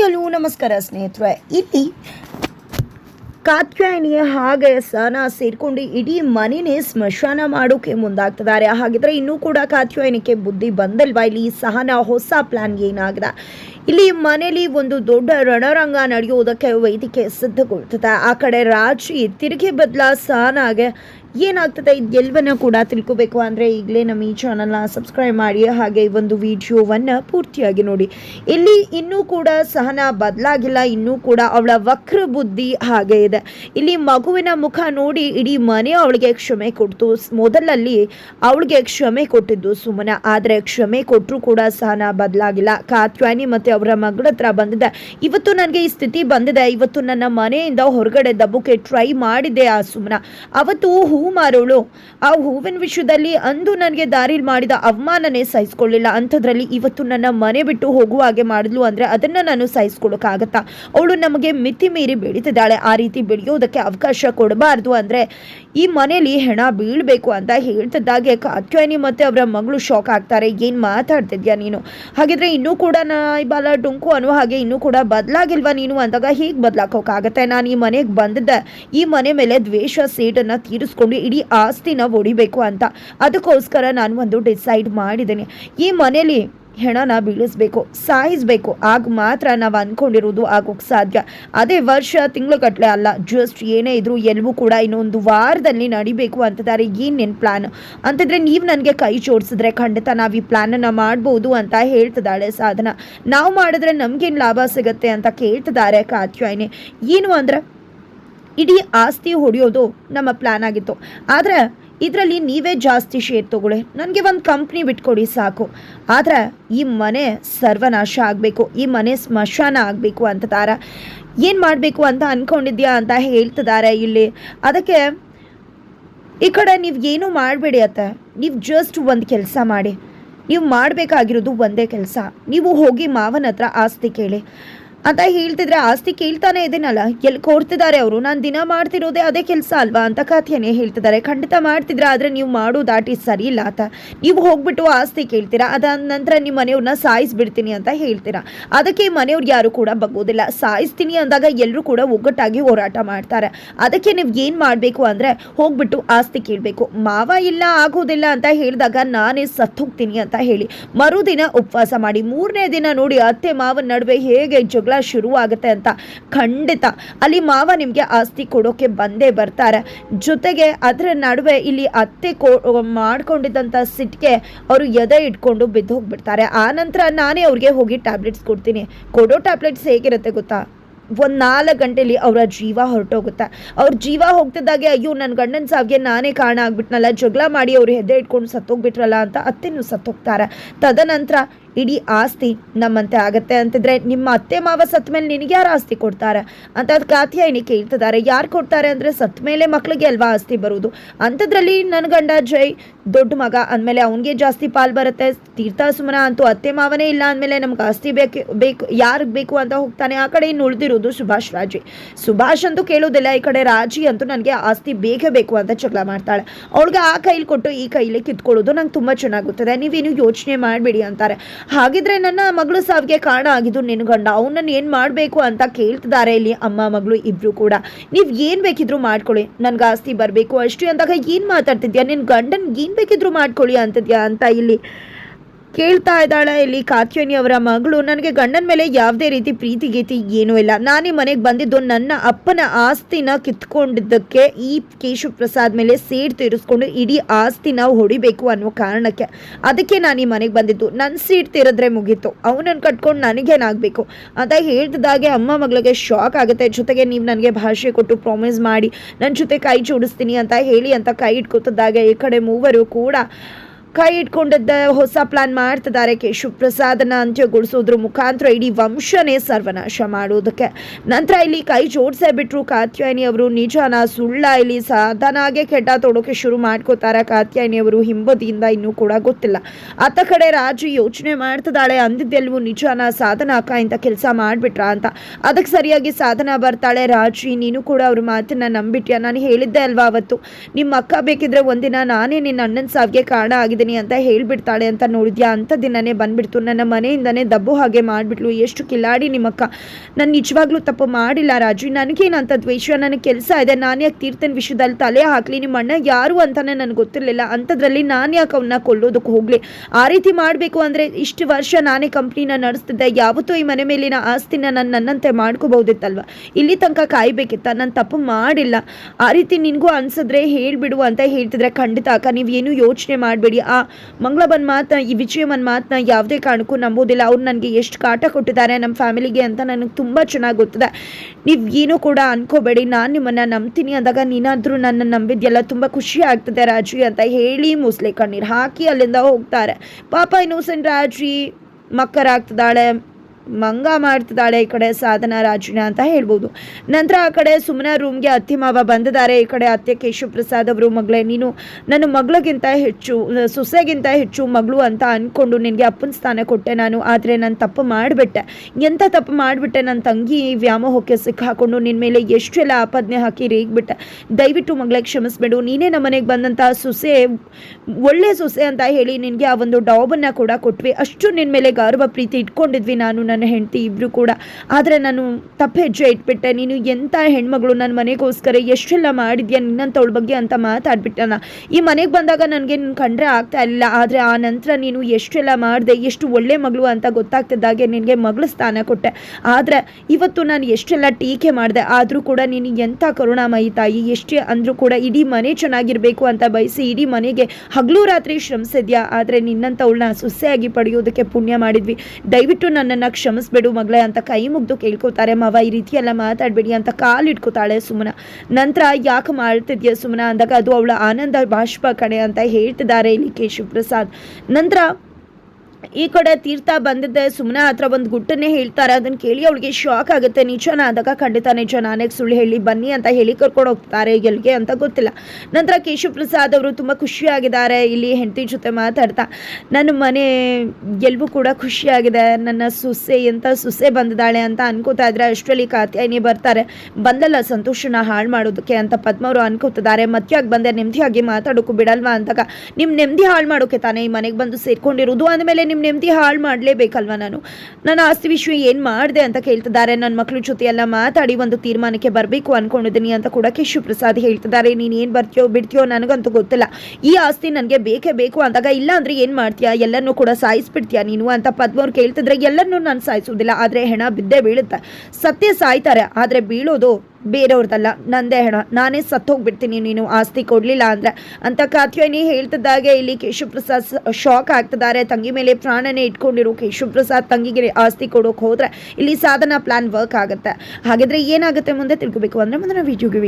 Hello ನಮಸ್ಕಾರ ಸ್ನೇಹಿತರೆ. ಇಲ್ಲಿ ಕಾತ್ಯಾಯನಿಯ ಹಾಗೆ ಸನ ಸೇರ್ಕೊಂಡು ಇಡೀ ಮನೆನೇ ಸ್ಮಶಾನ ಮಾಡೋಕೆ ಮುಂದಾಗ್ತಿದ್ದಾರೆ. ಹಾಗಿದ್ರೆ ಇನ್ನೂ ಕೂಡ ಕಾತ್ಯಾಯನಕ್ಕೆ ಬುದ್ಧಿ ಬಂದಲ್ವಾ? ಇಲ್ಲಿ ಸಹನ ಹೊಸ ಪ್ಲಾನ್ ಏನಾಗಿದೆ? ಇಲ್ಲಿ ಮನೇಲಿ ಒಂದು ದೊಡ್ಡ ರಣರಂಗ ನಡೆಯುವುದಕ್ಕೆ ವೇದಿಕೆ ಸಿದ್ಧಗೊಳ್ತದೆ ಆ ಕಡೆ ರಾಜಿ ತಿರುಗಿ ಬದಲ ಸಹನಾಗೆ ಏನಾಗ್ತದೆ? ಇದೆಲ್ಲವನ್ನ ಕೂಡ ತಿಳ್ಕೊಬೇಕು ಅಂದರೆ ಈಗಲೇ ನಮ್ಮ ಈ ಚಾನಲ್ನ ಸಬ್ಸ್ಕ್ರೈಬ್ ಮಾಡಿ, ಹಾಗೆ ಈ ಒಂದು ವಿಡಿಯೋವನ್ನು ಪೂರ್ತಿಯಾಗಿ ನೋಡಿ. ಇಲ್ಲಿ ಇನ್ನೂ ಕೂಡ ಸಹನ ಬದಲಾಗಿಲ್ಲ, ಇನ್ನೂ ಕೂಡ ಅವಳ ವಕ್ರ ಬುದ್ಧಿ ಹಾಗೆ ಇದೆ. ಇಲ್ಲಿ ಮಗುವಿನ ಮುಖ ನೋಡಿ ಇಡೀ ಮನೆ ಅವಳಿಗೆ ಕ್ಷಮೆ ಕೊಡ್ತು. ಮೊದಲಲ್ಲಿ ಅವಳಿಗೆ ಕ್ಷಮೆ ಕೊಟ್ಟಿದ್ದು ಸುಮನ, ಆದರೆ ಕ್ಷಮೆ ಕೊಟ್ಟರೂ ಕೂಡ ಸಹನ ಬದಲಾಗಿಲ್ಲ. ಕಾತ್ವಾನಿ ಮತ್ತು ಅವರ ಮಗಳ ಹತ್ರ ಬಂದಿದೆ. ಇವತ್ತು ನನಗೆ ಈ ಸ್ಥಿತಿ ಬಂದಿದೆ. ಇವತ್ತು ನನ್ನ ಮನೆಯಿಂದ ಹೊರಗಡೆ ದಬ್ಬಕ್ಕೆ ಟ್ರೈ ಮಾಡಿದೆ ಆ ಸುಮನ. ಅವತ್ತು ಹೂ ಮಾರೋಳು ಆ ಹೂವಿನ ವಿಷಯದಲ್ಲಿ ಅಂದು ನನಗೆ ದಾರಿಲಿ ಮಾಡಿದ ಅವಮಾನನೇ ಸಹಿಸ್ಕೊಳ್ಳಿಲ್ಲ. ಅಂಥದ್ರಲ್ಲಿ ಇವತ್ತು ನನ್ನ ಮನೆ ಬಿಟ್ಟು ಹೋಗುವ ಹಾಗೆ ಮಾಡಿದ್ಲು ಅಂದರೆ ಅದನ್ನು ನಾನು ಸಹಿಸ್ಕೊಳ್ಳೋಕ್ಕಾಗತ್ತಾ? ಅವಳು ನಮಗೆ ಮಿತಿ ಮೀರಿ ಬೆಳೀತಿದ್ದಾಳೆ. ಆ ರೀತಿ ಬೆಳೆಯೋದಕ್ಕೆ ಅವಕಾಶ ಕೊಡಬಾರ್ದು ಅಂದರೆ ಈ ಮನೇಲಿ ಹೆಣ ಬೀಳಬೇಕು ಅಂತ ಹೇಳ್ತಿದ್ದಾಗೆ ಕಾತ್ಯಾಯನಿ ಮತ್ತು ಅವರ ಮಗಳು ಶಾಕ್ ಆಗ್ತಾರೆ. ಏನು ಮಾತಾಡ್ತಿದ್ಯಾ ನೀನು? ಹಾಗಿದ್ರೆ ಇನ್ನೂ ಕೂಡ ನಾ ಬಾಲ ಡುಂಕು ಅನ್ನೋ ಹಾಗೆ ಇನ್ನೂ ಕೂಡ ಬದಲಾಗಿಲ್ವಾ ನೀನು ಅಂದಾಗ ಹೀಗೆ ಬದಲಾಕೋಕ್ಕಾಗತ್ತೆ? ನಾನು ಈ ಮನೆಗೆ ಬಂದಿದ್ದೆ. ಈ ಮನೆ ಮೇಲೆ ದ್ವೇಷ ಸೇಟನ್ನು ತೀರಿಸ್ಕೊಂಡು ಇಡೀ ಆಸ್ತಿನ ಒಡಿಬೇಕು ಅಂತ. ಅದಕ್ಕೋಸ್ಕರ ನಾನು ಒಂದು ಡಿಸೈಡ್ ಮಾಡಿದ್ದೀನಿ. ಈ ಮನೇಲಿ ಹೆಣನ ಬೀಳಿಸ್ಬೇಕು, ಸಾಯಿಸ್ಬೇಕು. ಆಗ ಮಾತ್ರ ನಾವು ಅಂದ್ಕೊಂಡಿರೋದು ಆಗೋಕ್ಕೆ ಸಾಧ್ಯ. ಅದೇ ವರ್ಷ ತಿಂಗಳುಗಟ್ಟಲೆ ಅಲ್ಲ ಜಸ್ಟ್ ಏನೇ ಇದ್ರೂ ಎಲ್ಲವೂ ಕೂಡ ಇನ್ನೊಂದು ವಾರದಲ್ಲಿ ನಡಿಬೇಕು ಅಂತಿದ್ದಾರೆ ಏನು ನಿನ್ನ ಪ್ಲ್ಯಾನ್ ಅಂತಿದ್ರೆ ನೀವು ನನಗೆ ಕೈ ಜೋಡಿಸಿದ್ರೆ ಖಂಡಿತ ನಾವು ಈ ಪ್ಲ್ಯಾನನ್ನು ಮಾಡ್ಬೋದು ಅಂತ ಹೇಳ್ತಿದ್ದಾಳೆ ಸಾಧನ. ನಾವು ಮಾಡಿದ್ರೆ ನಮಗೇನು ಲಾಭ ಸಿಗುತ್ತೆ ಅಂತ ಕೇಳ್ತಿದ್ದಾರೆ ಕಾತ್ಯಾಯಿನಿ. ಏನು ಅಂದರೆ ಇಡೀ ಆಸ್ತಿ ಹೊಡೆಯೋದು ನಮ್ಮ ಪ್ಲ್ಯಾನ್ ಆಗಿತ್ತು. ಆದರೆ ಇದರಲ್ಲಿ ನೀವೇ ಜಾಸ್ತಿ ಶೇರ್ ತೊಗೊಳ್ಳಿ. ನನಗೆ ಒಂದು ಕಂಪ್ನಿ ಬಿಟ್ಕೊಡಿ ಸಾಕು. ಆದರೆ ಈ ಮನೆ ಸರ್ವನಾಶ ಆಗಬೇಕು, ಈ ಮನೆ ಸ್ಮಶಾನ ಆಗಬೇಕು ಅಂತ ತಾರ. ಏನು ಮಾಡಬೇಕು ಅಂತ ಅಂದ್ಕೊಂಡಿದ್ಯಾ ಅಂತ ಹೇಳ್ತಿದ್ದಾರೆ ಇಲ್ಲಿ. ಅದಕ್ಕೆ ಈ ಕಡೆ ನೀವು ಏನೂ ಮಾಡಬೇಡಿ ಅತ್ತ. ನೀವು ಜಸ್ಟ್ ಒಂದು ಕೆಲಸ ಮಾಡಿ. ನೀವು ಮಾಡಬೇಕಾಗಿರೋದು ಒಂದೇ ಕೆಲಸ. ನೀವು ಹೋಗಿ ಮಾವನ ಹತ್ರ ಆಸ್ತಿ ಕೇಳಿ. ಅಂತ ಹೇಳ್ತಿದ್ರೆ ಆಸ್ತಿ ಕೇಳ್ತಾನೆ ಇದೀನಲ್ಲ. ಎಲ್ಲಿ ಕೊಡ್ತಿದ್ದಾರೆ ಅವರು? ನಾನು ದಿನ ಮಾಡ್ತಿರೋದೇ ಅದೇ ಕೆಲಸ ಅಲ್ವಾ ಅಂತ ಕಾತಿಯನ್ನೇ ಹೇಳ್ತಿದ್ದಾರೆ. ಖಂಡಿತ ಮಾಡ್ತಿದ್ರೆ, ಆದರೆ ನೀವು ಮಾಡೋ ದಾಟಿ ಸರಿ ಇಲ್ಲ ಅಂತ. ನೀವು ಹೋಗ್ಬಿಟ್ಟು ಆಸ್ತಿ ಕೇಳ್ತೀರಾ? ಅದಾದ ನಂತರ ನಿಮ್ಮ ಮನೆಯವ್ರನ್ನ ಸಾಯಿಸ್ಬಿಡ್ತೀನಿ ಅಂತ ಹೇಳ್ತೀರಾ? ಅದಕ್ಕೆ ಮನೆಯವ್ರು ಯಾರು ಕೂಡ ಬಗ್ಗೋದಿಲ್ಲ. ಸಾಯಿಸ್ತೀನಿ ಅಂದಾಗ ಎಲ್ಲರೂ ಕೂಡ ಒಗ್ಗಟ್ಟಾಗಿ ಹೋರಾಟ ಮಾಡ್ತಾರೆ. ಅದಕ್ಕೆ ನೀವು ಏನು ಮಾಡಬೇಕು ಅಂದರೆ ಹೋಗ್ಬಿಟ್ಟು ಆಸ್ತಿ ಕೇಳಬೇಕು. ಮಾವ ಇಲ್ಲ, ಆಗೋದಿಲ್ಲ ಅಂತ ಹೇಳಿದಾಗ ನಾನೇ ಸತ್ತೋಗ್ತೀನಿ ಅಂತ ಹೇಳಿ ಮರುದಿನ ಉಪವಾಸ ಮಾಡಿ, ಮೂರನೇ ದಿನ ನೋಡಿ ಅತ್ತೆ ಮಾವನ ನಡುವೆ ಹೇಗೆ ಜಗಳ ಶುರು ಆಗುತ್ತೆ ಅಂತ ಖಂಡಿತ. ಅಲ್ಲಿ ಮಾವ ನಿಮಗೆ ಆಸ್ತಿ ಕೊಡೋಕೆ ಬಂದೇ ಬರ್ತಾರೆ. ಜೊತೆಗೆ ಅದರ ನಡುವೆ ಇಲ್ಲಿ ಅತ್ತೆ ಕೊ ಮಾಡ್ಕೊಂಡಿದ್ದಂಥ ಸಿಟ್ಟಿಗೆ ಅವರು ಎದೆ ಇಟ್ಕೊಂಡು ಬಿದ್ದು ಹೋಗ್ಬಿಡ್ತಾರೆ ಆ ನಂತರ ನಾನೇ ಅವ್ರಿಗೆ ಹೋಗಿ ಟ್ಯಾಬ್ಲೆಟ್ಸ್ ಕೊಡ್ತೀನಿ. ಕೊಡೋ ಟ್ಯಾಬ್ಲೆಟ್ಸ್ ಹೇಗಿರುತ್ತೆ ಗೊತ್ತಾ? ಒಂದು ನಾಲ್ಕು ಗಂಟೆಲಿ ಅವರ ಜೀವ ಹೊರಟೋಗುತ್ತೆ. ಅವ್ರ ಜೀವ ಹೋಗ್ತಿದ್ದಾಗೆ, ಅಯ್ಯೋ ನನ್ನ ಗಂಡನ ಸಾವಿಗೆ ನಾನೇ ಕಾರಣ ಆಗ್ಬಿಟ್ನಲ್ಲ. ಜಗಳ ಮಾಡಿ ಅವ್ರು ಹೆದೆ ಇಟ್ಕೊಂಡು ಸತ್ತೋಗ್ಬಿಟ್ರಲ್ಲ ಅಂತ ಅತ್ತೆನೂ ಸತ್ತೋಗ್ತಾರೆ. ತದನಂತರ ಇಡೀ ಆಸ್ತಿ ನಮ್ಮಂತೆ ಆಗತ್ತೆ ಅಂತಿದ್ರೆ ನಿಮ್ಮ ಅತ್ತೆ ಮಾವ ಸತ್ತ ಮೇಲೆ ನಿನಗೆ ಯಾರು ಆಸ್ತಿ ಕೊಡ್ತಾರೆ? ಅಂತ ಅದು ಕಾತ್ಯಾಯಿನಿ ಕೇಳ್ತಿದ್ದಾರೆ. ಯಾರು ಕೊಡ್ತಾರೆ ಅಂದರೆ ಸತ್ತ ಮೇಲೆ ಮಕ್ಳಿಗೆ ಅಲ್ವಾ ಆಸ್ತಿ ಬರೋದು? ಅಂಥದ್ರಲ್ಲಿ ನನ್ನ ಗಂಡ ಜೈ ದೊಡ್ಡ ಮಗ ಅಂದಮೇಲೆ ಅವನಿಗೆ ಜಾಸ್ತಿ ಪಾಲ್ ಬರುತ್ತೆ. ತೀರ್ಥ ಸುಮನ ಅಂತೂ ಅತ್ತೆ ಮಾವನೇ ಇಲ್ಲ ಅಂದಮೇಲೆ ನಮ್ಗೆ ಆಸ್ತಿ ಬೇಕು ಬೇಕು ಯಾರಿಗೆ ಬೇಕು ಅಂತ ಹೋಗ್ತಾನೆ. ಆ ಕಡೆ ಇನ್ನು ಉಳಿದಿರೋದು ಸುಭಾಷ್ ರಾಜಿ. ಸುಭಾಷ್ ಅಂತೂ ಕೇಳೋದಿಲ್ಲ, ಈ ಕಡೆ ರಾಜಿ ಅಂತೂ ನನಗೆ ಆಸ್ತಿ ಬೇಕೇ ಬೇಕು ಅಂತ ಜಗಳ ಮಾಡ್ತಾಳೆ. ಅವಳಿಗೆ ಆ ಕೈಲಿ ಕೊಟ್ಟು ಈ ಕೈಲಿ ಕಿತ್ಕೊಳ್ಳೋದು ನಂಗೆ ತುಂಬ ಚೆನ್ನಾಗುತ್ತದೆ ನೀವೇನು ಯೋಚನೆ ಮಾಡಬೇಡಿ ಅಂತಾರೆ. ಹಾಗಿದ್ರೆ ನನ್ನ ಮಗಳು ಸಾವಿಗೆ ಕಾರಣ ಆಗಿದ್ದು ನಿನ್ನ ಗಂಡ. ಅವನನ್ನ ಏನು ಮಾಡಬೇಕು ಅಂತ ಕೇಳ್ತಿದ್ದಾರೆ ಇಲ್ಲಿ ಅಮ್ಮ ಮಗಳು, ಇಬ್ರು ಕೂಡ. ನೀವು ಏನು ಬೇಕಿದ್ರು ಮಾಡ್ಕೊಳ್ಳಿ. ನನ್ಗೆ ಆಸ್ತಿ ಬರಬೇಕು. ಅಷ್ಟು ಅಂದಾಗ ಏನು ಮಾತಾಡ್ತಿದ್ಯಾ? ನಿನ್ನ ಗಂಡನ್ ಏನು ಬೇಕಿದ್ರು ಮಾಡ್ಕೊಳ್ಳಿ ಅಂತಿದ್ಯಾ ಅಂತ ಇಲ್ಲಿ ಕೇಳ್ತಾ ಇದ್ದಾಳೆ. ಇಲ್ಲಿ ಕಾತ್ಯನಿ ಅವರ ಮಗಳು. ನನಗೆ ಗಂಡನ ಮೇಲೆ ಯಾವುದೇ ರೀತಿ ಪ್ರೀತಿ, ಗೀತಿ ಏನೂ ಇಲ್ಲ. ನಾನೇ ಮನೆಗೆ ಬಂದಿದ್ದು ನನ್ನ ಅಪ್ಪನ ಆಸ್ತಿನ ಕಿತ್ಕೊಂಡಿದ್ದಕ್ಕೆ ಈ ಕೇಶವ ಪ್ರಸಾದ್ ಮೇಲೆ ಸೇಡ್ ತೀರಿಸ್ಕೊಂಡು ಇಡೀ ಆಸ್ತಿನ ಹೊಡಿಬೇಕು ಅನ್ನೋ ಕಾರಣಕ್ಕೆ ಅದಕ್ಕೆ ನಾನು ಈ ಮನೆಗೆ ಬಂದಿದ್ದು. ನನ್ನ ಸೀಟ್ ತೀರಿದ್ರೆ ಮುಗೀತು. ಅವನನ್ನು ಕಟ್ಕೊಂಡು ನನಗೇನಾಗಬೇಕು? ಅಂತ ಹೇಳ್ತಿದ್ದಾಗೆ ಅಮ್ಮ ಮಗಳಿಗೆ ಶಾಕ್ ಆಗುತ್ತೆ. ಜೊತೆಗೆ ನೀವು ನನಗೆ ಭಾಷೆ ಕೊಟ್ಟು ಪ್ರಾಮಿಸ್ ಮಾಡಿ. ನನ್ನ ಜೊತೆ ಕೈ ಜೋಡಿಸ್ತೀನಿ ಅಂತ ಹೇಳಿ ಅಂತ ಕೈ ಇಟ್ಕೊತಿದ್ದಾಗ ಈ ಕಡೆ ಮೂವರು ಕೂಡ ಕೈ ಇಟ್ಕೊಂಡಿದ್ದ ಹೊಸ ಪ್ಲಾನ್ ಮಾಡ್ತಿದ್ದಾರೆ ಕೇಶವ್ ಪ್ರಸಾದನ ಅಂತ್ಯಗೊಳಿಸೋದ್ರ ಮುಖಾಂತರ ಇಡೀ ವಂಶನೇ ಸರ್ವನಾಶ ಮಾಡೋದಕ್ಕೆ. ನಂತರ ಇಲ್ಲಿ ಕೈ ಜೋಡಿಸೇ ಬಿಟ್ರು ಕಾತ್ಯಾಯಿನಿ ಅವರು. ನಿಜಾನ ಸುಳ್ಳ ಇಲ್ಲಿ ಸಾಧನಾಗೆ ಕೆಟ್ಟ ತೊಡೋಕೆ ಶುರು ಮಾಡ್ಕೋತಾರೆ ಕಾತ್ಯಾಯಿನಿ ಅವರು. ಹಿಂಬದಿಯಿಂದ ಇನ್ನೂ ಕೂಡ ಗೊತ್ತಿಲ್ಲ. ಅತ್ತ ಕಡೆ ರಾಜು ಯೋಚನೆ ಮಾಡ್ತಿದ್ದಾಳೆ. ಅಂದಿದ್ದೆಲ್ವೂ ನಿಜಾನ ಸಾಧನ ಅಕ್ಕ ಇಂಥ ಕೆಲಸ ಮಾಡಿಬಿಟ್ರಾ ಅಂತ. ಅದಕ್ಕೆ ಸರಿಯಾಗಿ ಸಾಧನ ಬರ್ತಾಳೆ. ರಾಜು, ನೀನು ಕೂಡ ಅವ್ರ ಮಾತನ್ನ ನಂಬಿಟ್ಯಾ? ನಾನು ಹೇಳಿದ್ದೆ ಅಲ್ವಾ ಅವತ್ತು. ನಿಮ್ಮ ಅಕ್ಕ ಬೇಕಿದ್ರೆ ಒಂದಿನ ನಾನೇ ನಿನ್ನ ಅಣ್ಣನ ಸಾವಿಗೆ ಕಾರಣ ಆಗಿದೆ ಇದ್ದೀನಿ ಅಂತ ಹೇಳಿಬಿಡ್ತಾಳೆ ಅಂತ ನೋಡಿದ್ಯಾ? ಅಂಥ ದಿನನೇ ಬಂದ್ಬಿಡ್ತು. ನನ್ನ ಮನೆಯಿಂದನೇ ದಬ್ಬು ಹಾಗೆ ಮಾಡಿಬಿಟ್ಲು. ಎಷ್ಟು ಕಿಲಾಡಿ ನಿಮ್ಮಕ್ಕ. ನಾನು ನಿಜವಾಗ್ಲೂ ತಪ್ಪು ಮಾಡಿಲ್ಲ ರಾಜು. ನನಗೇನಂತ ದ್ವೇಷ? ನನಗೆ ಕೆಲಸ ಇದೆ. ನಾನು ಯಾಕೆ ತೀರ್ಥನ ವಿಷಯದಲ್ಲಿ ತಲೆ ಹಾಕಲಿ? ನಿಮ್ಮ ಅಣ್ಣ ಯಾರು ಅಂತಾನೆ ನನಗೆ ಗೊತ್ತಿರಲಿಲ್ಲ. ಅಂಥದ್ರಲ್ಲಿ ನಾನು ಯಾಕೆ ಅವನ್ನ ಕೊಲ್ಲೋದಕ್ಕೆ ಹೋಗಲಿ? ಆ ರೀತಿ ಮಾಡಬೇಕು ಅಂದರೆ ಇಷ್ಟು ವರ್ಷ ನಾನೇ ಕಂಪ್ನಿನ ನಡೆಸ್ತಿದ್ದೆ. ಯಾವತ್ತೂ ಈ ಮನೆ ಮೇಲಿನ ಆಸ್ತಿನ ನಾನು ನನ್ನಂತೆ ಮಾಡ್ಕೋಬಹುದಿತ್ತಲ್ವ? ಇಲ್ಲಿ ತನಕ ಕಾಯ್ಬೇಕಿತ್ತ? ನಾನು ತಪ್ಪು ಮಾಡಿಲ್ಲ. ಆ ರೀತಿ ನಿನಗೂ ಅನ್ಸಿದ್ರೆ ಹೇಳಿಬಿಡು ಅಂತ ಹೇಳ್ತಿದ್ರೆ ಖಂಡಿತ ಅಕ್ಕ. ನೀವೇನು ಯೋಚನೆ ಮಾಡಬೇಡಿ. ಆ ಮಂಗಳ ಬಂದ್ ಮಾತನ್ನ ಈ ವಿಜಯಮ್ಮನ ಮಾತನ್ನ ಯಾವುದೇ ಕಾರಣಕ್ಕೂ ನಂಬೋದಿಲ್ಲ ಅವ್ರು ನನಗೆ ಎಷ್ಟು ಕಾಟ ಕೊಟ್ಟಿದ್ದಾರೆ ನಮ್ಮ ಫ್ಯಾಮಿಲಿಗೆ ಅಂತ ನನಗೆ ತುಂಬ ಚೆನ್ನಾಗಿ ಗೊತ್ತಿದೆ. ನೀವು ಏನೂ ಕೂಡ ಅನ್ಕೋಬೇಡಿ. ನಾನು ನಿಮ್ಮನ್ನು ನಂಬ್ತೀನಿ ಅಂದಾಗ ನೀನಾದರೂ ನನ್ನ ನಂಬಿದ್ಯಲ್ಲ? ತುಂಬ ಖುಷಿ ಆಗ್ತದೆ ರಾಜಿ ಅಂತ ಹೇಳಿ ಮುಸ್ಲೆ ಕಣ್ಣೀರು ಹಾಕಿ ಅಲ್ಲಿಂದ ಹೋಗ್ತಾರೆ. ಪಾಪ ಇನ್ನೋಸೆಂಟ್ ರಾಜಿ ಮಕ್ಕರಾಗ್ತಿದ್ದಾಳೆ. ಮಂಗ ಮಾಡ್ತಿದ್ದಾಳೆ ಈ ಕಡೆ ಸಾಧನ ರಾಜಿನ ಅಂತ ಹೇಳ್ಬೋದು. ನಂತರ ಆ ಕಡೆ ಸುಮ್ಮನ ರೂಮ್ಗೆ ಅತ್ತಿ ಮಾವ ಬಂದಿದ್ದಾರೆ. ಈ ಕಡೆ ಅತ್ತೆ ಕೇಶವ ಪ್ರಸಾದ್ ಅವರು, ಮಗಳೇ, ನೀನು ನನ್ನ ಮಗಳಿಗಿಂತ ಹೆಚ್ಚು, ಸೊಸೆಗಿಂತ ಹೆಚ್ಚು ಮಗಳು ಅಂತ ಅಂದ್ಕೊಂಡು ನಿನಗೆ ಅಪ್ಪನ ಸ್ಥಾನ ಕೊಟ್ಟೆ ನಾನು. ಆದರೆ ನಾನು ತಪ್ಪು ಮಾಡಿಬಿಟ್ಟೆ. ಎಂಥ ತಪ್ಪು ಮಾಡಿಬಿಟ್ಟೆ? ನನ್ನ ತಂಗಿ ವ್ಯಾಮೋಹಕ್ಕೆ ಸಿಕ್ಕಾಕೊಂಡು ನಿನ್ನ ಮೇಲೆ ಎಷ್ಟೆಲ್ಲ ಆಪಾದನೆ ಹಾಕಿ ರೇಗ್ಬಿಟ್ಟೆ. ದಯವಿಟ್ಟು ಮಗಳೇ, ಕ್ಷಮಿಸ್ಬೇಡು. ನೀನೇ ನಮ್ಮ ಮನೆಗೆ ಬಂದಂಥ ಸೊಸೆ, ಒಳ್ಳೆ ಸೊಸೆ ಅಂತ ಹೇಳಿ ನಿನಗೆ ಆ ಒಂದು ಡಾಬನ್ನು ಕೂಡ ಕೊಟ್ವಿ. ಅಷ್ಟು ನಿನ್ನ ಮೇಲೆ ಗೌರವ, ಪ್ರೀತಿ ಇಟ್ಕೊಂಡಿದ್ವಿ ನಾನು ನನ್ನ ಹೆಂಡತಿ ಇಬ್ಬರು ಕೂಡ. ಆದರೆ ನಾನು ತಪ್ಪು ಹೆಜ್ಜೆ ಇಟ್ಬಿಟ್ಟೆ. ನೀನು ಎಂಥ ಹೆಣ್ಮಗಳು ನನ್ನ ಮನೆಗೋಸ್ಕರ ಎಷ್ಟೆಲ್ಲ ಮಾಡಿದ್ಯಾ ನಿನ್ನಂಥವಳ ಬಗ್ಗೆ ಅಂತ ಮಾತಾಡ್ಬಿಟ್ಟನ. ಈ ಮನೆಗೆ ಬಂದಾಗ ನನಗೆ ನಿನ್ನ ಕಂಡ್ರೆ ಆಗ್ತಾ ಇಲ್ಲ ಆದರೆ ಆ ನಂತರ ನೀನು ಎಷ್ಟೆಲ್ಲ ಮಾಡಿದೆ, ಎಷ್ಟು ಒಳ್ಳೆ ಮಗಳು ಅಂತ ಗೊತ್ತಾಗ್ತಿದ್ದಾಗೆ ನಿನಗೆ ಮಗಳ ಸ್ಥಾನ ಕೊಟ್ಟೆ. ಆದರೆ ಇವತ್ತು ನಾನು ಎಷ್ಟೆಲ್ಲ ಟೀಕೆ ಮಾಡಿದೆ, ಆದರೂ ಕೂಡ ನೀನು ಎಂಥ ಕರುಣಾಮಯಿ ತಾಯಿ, ಎಷ್ಟೇ ಅಂದರೂ ಕೂಡ ಇಡೀ ಮನೆ ಚೆನ್ನಾಗಿರಬೇಕು ಅಂತ ಬಯಸಿ ಇಡೀ ಮನೆಗೆ ಹಗಲು ರಾತ್ರಿ ಶ್ರಮಿಸಿದ್ಯಾ? ಆದರೆ ನಿನ್ನಂಥವಳನ್ನ ಸುಸ್ಸೆಯಾಗಿ ಪಡೆಯೋದಕ್ಕೆ ಪುಣ್ಯ ಮಾಡಿದ್ವಿ. ದಯವಿಟ್ಟು ನನ್ನನ್ನು ಕ್ಷಮಿಸ್ಬೇಡು ಮಗಳೇ ಅಂತ ಕೈ ಮುಗ್ದು ಕೇಳ್ಕೊತಾರೆ ಮಾವ, ಈ ರೀತಿ ಎಲ್ಲ ಮಾತಾಡಬೇಡಿ ಅಂತ ಕಾಲು ಇಟ್ಕೋತಾಳೆ ಸುಮನ. ನಂತರ ಯಾಕೆ ಮಾಡ್ತಿದ್ಯಾ ಸುಮನ? ಅಂದಾಗ ಅದು ಅವಳ ಆನಂದ, ಬಾಷ್ಪ ಕಣೆ ಅಂತ ಹೇಳ್ತಿದ್ದಾರೆ ಇಲ್ಲಿ ಕೇಶವ್ ಪ್ರಸಾದ್ ನಂತರ ಈ ಕಡೆ ತೀರ್ಥ ಬಂದಿದ್ದೆ ಸುಮ್ಮನೆ ಹತ್ರ ಒಂದು ಗುಟ್ಟನ್ನೇ ಹೇಳ್ತಾರೆ. ಅದನ್ನು ಕೇಳಿ ಅವಳಿಗೆ ಶಾಕ್ ಆಗುತ್ತೆ. ನಿಜನ? ಆದಾಗ ಖಂಡಿತ ನಿಜ ನಾನೇ ಸುಳ್ಳು ಹೇಳಿ ಬನ್ನಿ ಅಂತ ಹೇಳಿ ಕರ್ಕೊಂಡು ಹೋಗ್ತಾರೆ ಎಲ್ಲಿಗೆ ಅಂತ ಗೊತ್ತಿಲ್ಲ. ನಂತರ ಕೇಶವ ಪ್ರಸಾದ್ ಅವರು ತುಂಬ ಖುಷಿಯಾಗಿದ್ದಾರೆ. ಇಲ್ಲಿ ಹೆಂಡತಿ ಜೊತೆ ಮಾತಾಡ್ತಾ, ನನ್ನ ಮನೆ ಗೆಲ್ವು ಕೂಡ ಖುಷಿಯಾಗಿದೆ. ನನ್ನ ಸೊಸೆ ಎಂಥ ಸೊಸೆ ಬಂದಿದ್ದಾಳೆ ಅಂತ ಅನ್ಕೋತಾ ಇದ್ರೆ ಅಷ್ಟರಲ್ಲಿ ಕಾತ್ಯಾಯಿನಿ ಬರ್ತಾರೆ. ಬಂದಲ್ಲ, ಸಂತೋಷನ ಹಾಳು ಮಾಡೋದಕ್ಕೆ ಅಂತ ಪದ್ಮವರು ಅನ್ಕೋತಿದ್ದಾರೆ. ಮತ್ಯಾಗಿ ಬಂದೆ, ನೆಮ್ಮದಿಯಾಗಿ ಮಾತಾಡೋಕ್ಕೂ ಬಿಡಲ್ವಾ ಅಂತಾಗ ನಿಮ್ಮ ನೆಮ್ಮದಿ ಹಾಳು ಮಾಡೋಕೆ ತಾನೇ ಈ ಮನೆಗೆ ಬಂದು ಸೇರ್ಕೊಂಡಿರೋದು? ಅಂದಮೇಲೆ ನಿಮ್ಮ ನೆಮ್ಮದಿ ಹಾಳು ಮಾಡಲೇಬೇಕಲ್ವಾ ನಾನು? ನಾನು ಆಸ್ತಿ ವಿಷಯ ಏನು ಮಾಡಿದೆ ಅಂತ ಕೇಳ್ತಿದ್ದಾರೆ. ನನ್ನ ಮಕ್ಕಳ ಜೊತೆ ಎಲ್ಲ ಮಾತಾಡಿ ಒಂದು ತೀರ್ಮಾನಕ್ಕೆ ಬರಬೇಕು ಅನ್ಕೊಂಡಿದ್ದೀನಿ ಅಂತ ಕೂಡ ಕೇಶು ಪ್ರಸಾದ್ ಹೇಳ್ತಿದ್ದಾರೆ. ನೀನು ಏನು ಬರ್ತೀಯೋ ಬಿಡ್ತೀಯೋ ನನಗಂತೂ ಗೊತ್ತಿಲ್ಲ. ಈ ಆಸ್ತಿ ನನಗೆ ಬೇಕೇ ಬೇಕು ಅಂದಾಗ ಇಲ್ಲ ಅಂದರೆ ಏನು ಮಾಡ್ತೀಯಾ? ಎಲ್ಲನೂ ಕೂಡ ಸಾಯಿಸ್ಬಿಡ್ತೀಯಾ ನೀನು ಅಂತ ಪದ್ಮವ್ರು ಕೇಳ್ತಿದ್ರೆ ಎಲ್ಲರನ್ನೂ ನಾನು ಸಾಯಿಸೋದಿಲ್ಲ ಆದರೆ ಹೆಣ ಬಿದ್ದೇ ಬೀಳುತ್ತೆ. ಸತ್ಯ ಸಾಯ್ತಾರೆ. ಆದರೆ ಬೀಳೋದು ಬೇರೆಯವ್ರದಲ್ಲ. ನಂದೇ ಹೆಣ. ನಾನೇ ಸತ್ತೋಗ್ಬಿಡ್ತೀನಿ. ನೀನು ಆಸ್ತಿ ಕೊಡಲಿಲ್ಲ ಅಂದರೆ. ಅಂತ ಕಾತ್ಯಾಯಿನಿ ಹೇಳ್ತಿದ್ದಾಗೆ ಇಲ್ಲಿ ಕೇಶವಪ್ರಸಾದ್ ಶಾಕ್ ಆಗ್ತಿದ್ದಾರೆ. ತಂಗಿ ಮೇಲೆ ಪ್ರಾಣನೇ ಇಟ್ಕೊಂಡಿರೋ. ಕೇಶವಪ್ರಸಾದ್ ತಂಗಿಗೆ ಆಸ್ತಿ ಕೊಡೋಕೆ ಹೋದರೆ ಇಲ್ಲಿ ಸಾಧನ ಪ್ಲಾನ್ ವರ್ಕ್ ಆಗುತ್ತೆ. ಹಾಗಿದ್ರೆ ಏನಾಗುತ್ತೆ ಮುಂದೆ ತಿಳ್ಕೊಬೇಕು ಅಂದರೆ ಮುಂದಿನ ವಿಡಿಯೋಗೆ